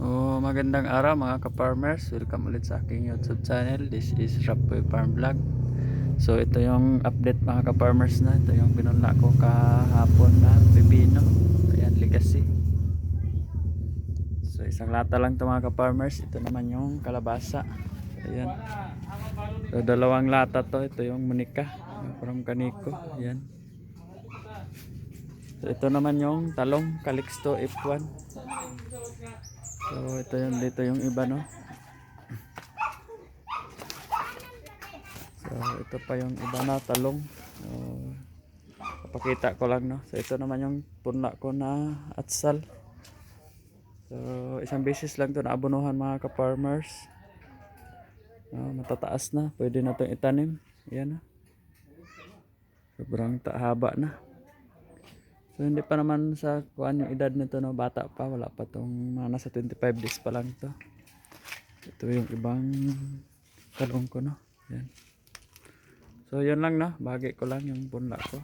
Oh, magandang araw mga ka-farmers. Welcome ulit sa aking YouTube channel. This is Rapboy Farm Vlog. So ito yung update mga ka-farmers na. Ito yung binunla ko kahapon na pipino. Ayan, legacy. So isang lata lang ito mga ka-farmers. Ito naman yung kalabasa. Ayan. So dalawang lata to. Ito yung Monica from Kaniko. Ayan. So ito naman yung talong Calixto F1. So ito yung dito yung iba no. So ito pa yung iba na talong. So, papakita ko lang no. So ito naman yung punla ko na atsal. So isang beses lang to naabunuhan mga ka-farmers. No, matataas na. Pwede na itong itanim. Yan na. Sobrang ta- haba na. So hindi pa naman sa kuan yung edad nito no, bata pa, wala pa tong mga nasa 25 days pa lang to. Ito yung ibang talong ko no. Yan. So yun lang no, bahagi ko lang yung punla ko.